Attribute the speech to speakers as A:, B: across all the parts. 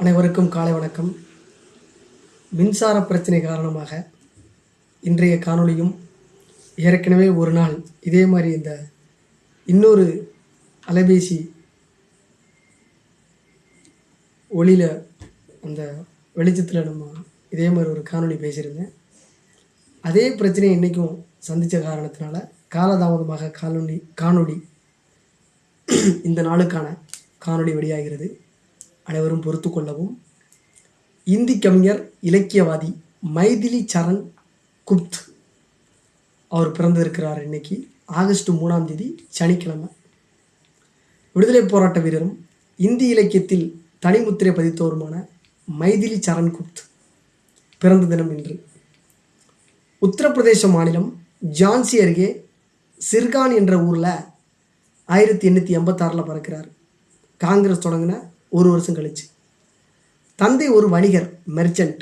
A: அனைவருக்கும் காலை வணக்கம். மின்சார பிரச்சனை காரணமாக இன்றைய காணொளியும் ஏற்கனவே ஒரு நாள் இதே மாதிரி இந்த இன்னொரு அலைபேசி ஒளியில் அந்த வெளிச்சத்தில் நம்ம இதே மாதிரி ஒரு காணொளி பேசியிருந்தேன். அதே பிரச்சனையை இன்றைக்கும் சந்தித்த காரணத்தினால காலதாமதமாக காணொளி காணொளி இந்த நாளுக்கான காணொளி வெளியாகிறது. அனைவரும் பொறுத்து கொள்ளவும். இந்தி கவிஞர் இலக்கியவாதி மைதிலி சரண் குப்த் அவர் பிறந்திருக்கிறார் இன்னைக்கு ஆகஸ்ட் மூணாம் தேதி சனிக்கிழமை. விடுதலை போராட்ட வீரரும் இந்தி இலக்கியத்தில் தனிமுத்திரை பதித்தவருமான மைதிலி சரண் குப்த் பிறந்த தினம் இன்று. உத்தரப்பிரதேச மாநிலம் ஜான்சி அருகே சிர்கான் என்ற ஊரில் ஆயிரத்தி எண்ணூற்றி எண்பத்தாறில் பிறக்கிறார். காங்கிரஸ் தொடங்கின ஒரு வருஷம் கழிச்சு. தந்தை ஒரு வணிகர் மெர்ச்சன்ட்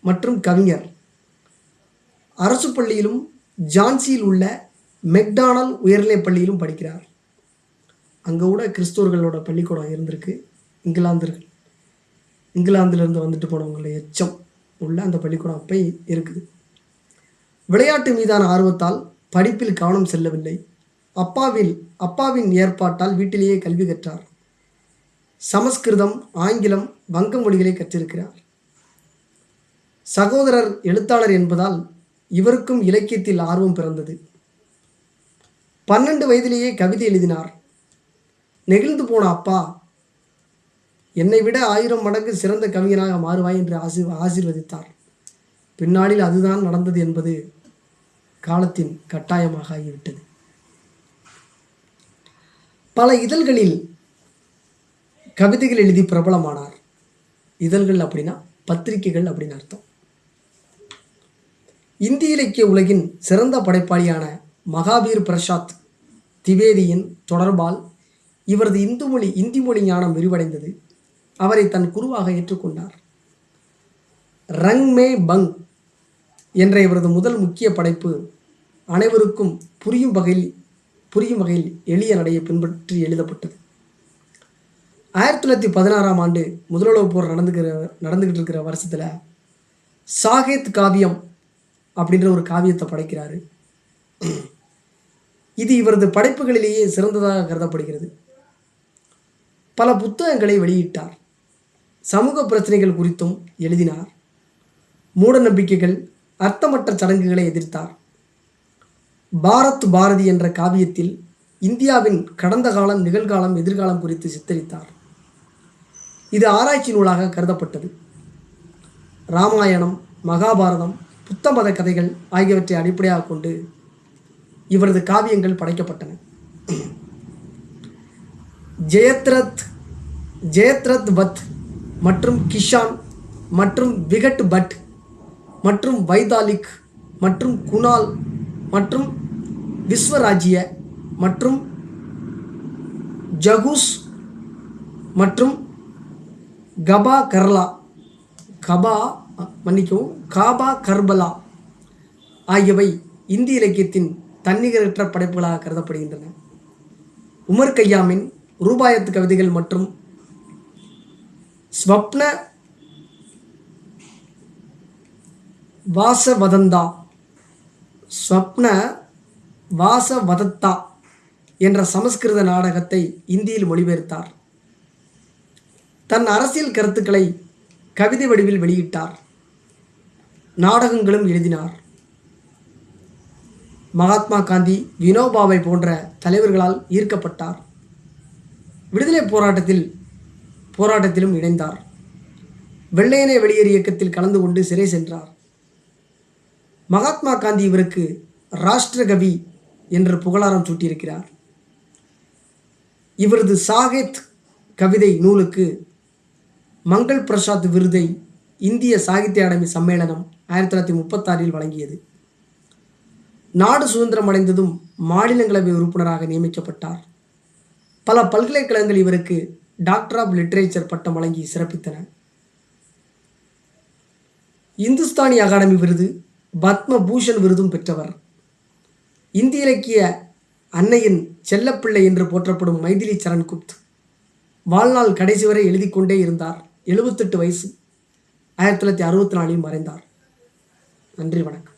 A: மற்றும் கவிஞர். அரசு பள்ளியிலும் ஜான்சியில் உள்ள மெக்டானல் உயர்நிலைப் பள்ளியிலும் படிக்கிறார். அங்கே கூட கிறிஸ்தவர்களோட பள்ளிக்கூடம் இருந்திருக்கு. இங்கிலாந்தர்கள். இங்கிலாந்திலிருந்து வந்துட்டு போனவங்களோட எச்சம் உள்ள அந்த பள்ளிக்கூடம் அப்போ இருக்குது. விளையாட்டு மீதான ஆர்வத்தால் படிப்பில் கவனம் செல்லவில்லை. அப்பாவில் அப்பாவின் ஏற்பாட்டால் வீட்டிலேயே கல்வி கற்றார். சமஸ்கிருதம் ஆங்கிலம் வங்க மொழிகளை கற்றிருக்கிறார். சகோதரர் எழுத்தாளர் என்பதால் இவருக்கும் இலக்கியத்தில் ஆர்வம் பிறந்தது. பன்னெண்டு வயதிலேயே கவிதை எழுதினார். நெகிழ்ந்து போன அப்பா என்னை விட ஆயிரம் மடங்கு சிறந்த கவிஞனாக மாறுவாய் என்று ஆசி ஆசீர்வதித்தார். பின்னாளில் அதுதான் நடந்தது என்பது காலத்தின் கட்டாயமாக ஆகிவிட்டது. பல இதழ்களில் கவிதைகள் எழுதி பிரபலமானார். இதழ்கள் அப்படின்னா பத்திரிகைகள் அப்படின்னு அர்த்தம். இந்திய இலக்கிய உலகின் சிறந்த படைப்பாளியான மகாவீர் பிரசாத் திவேதியின் தொடர்பால் இவரது இந்து மொழி இந்தி மொழி ஞானம் விரிவடைந்தது. அவரை தன் குருவாக ஏற்றுக்கொண்டார். ரங் மே பங் என்ற இவரது முதல் முக்கிய படைப்பு அனைவருக்கும் புரியும் வகையில் புரியும் வகையில் எளிய நடையை பின்பற்றி எழுதப்பட்டது. ஆயிரத்தி தொள்ளாயிரத்தி பதினாறாம் ஆண்டு முதலுலகப் போர் நடந்துக்கிற நடந்துக்கிட்டு இருக்கிற வருஷத்தில் சாகேத் காவியம் அப்படின்ற ஒரு காவியத்தை படைக்கிறாரு. இது இவரது படைப்புகளிலேயே சிறந்ததாக கருதப்படுகிறது. பல புத்தகங்களை வெளியிட்டார். சமூக பிரச்சனைகள் குறித்தும் எழுதினார். மூட நம்பிக்கைகள் அர்த்தமற்ற சடங்குகளை எதிர்த்தார். பாரத் பாரதி என்ற காவியத்தில் இந்தியாவின் கடந்த காலம் நிகழ்காலம் எதிர்காலம் குறித்து சித்தரித்தார். இது ஆராய்ச்சி நூலாக கருதப்பட்டது. ராமாயணம் மகாபாரதம் புத்த மத கதைகள் ஆகியவற்றை அடிப்படையாக கொண்டு இவரது காவியங்கள் படைக்கப்பட்டன. ஜெயத்ரத் ஜெயத்ரத் பத் மற்றும் கிஷான் மற்றும் விகட் பட் மற்றும் வைதாலிக் மற்றும் குணால் மற்றும் விஸ்வராஜ்ய மற்றும் ஜகுஸ் மற்றும் கபா கர்லா. கபா மன்னிக்கவும் காபா கர்பலா ஆகியவை இந்திய இலக்கியத்தின் தன்னிகரற்ற படைப்புகளாக கருதப்படுகின்றன. உமர் கையாமின் ரூபாயத்து கவிதைகள் மற்றும் ஸ்வப்ன வாசவதந்தா ஸ்வப்ன வாசவதத்தா என்ற சமஸ்கிருத நாடகத்தை இந்தியில் மொழிபெயர்த்தார். தன் அரசியல் கருத்துக்களை கவிதை வடிவில் வெளியிட்டார். நாடகங்களும் எழுதினார். மகாத்மா காந்தி வினோபாவை போன்ற தலைவர்களால் ஈர்க்கப்பட்டார். விடுதலை போராட்டத்தில் போராட்டத்திலும் இணைந்தார். வெள்ளையனே வெளியேறு இயக்கத்தில் கலந்து கொண்டு சிறை சென்றார். மகாத்மா காந்தி இவருக்கு ராஷ்டிரகவி என்று புகழாரம் சூட்டியிருக்கிறார். இவரது சாகித் கவிதை நூலுக்கு மங்கள் பிரசாத் விருதை இந்திய சாகித்ய அகாடமி சம்மேளனம் ஆயிரத்தி தொள்ளாயிரத்தி முப்பத்தாறில் வழங்கியது. நாடு சுதந்திரம் அடைந்ததும் மாநிலங்களவை உறுப்பினராக நியமிக்கப்பட்டார். பல பல்கலைக்கழகங்கள் இவருக்கு டாக்டர் ஆஃப் லிட்ரேச்சர் பட்டம் வழங்கி சிறப்பித்தன. இந்துஸ்தானி அகாடமி விருது பத்ம பூஷன் விருதும் பெற்றவர். இந்திய இலக்கிய அன்னையின் செல்லப்பிள்ளை என்று போற்றப்படும் மைதிலி சரண் குப்த் வாழ்நாள் கடைசி வரை எழுதி கொண்டே இருந்தார். எழுபத்தெட்டு வயசு ஆயிரத்தி தொள்ளாயிரத்தி அறுபத்தி நாலில் மறைந்தார். நன்றி வணக்கம்.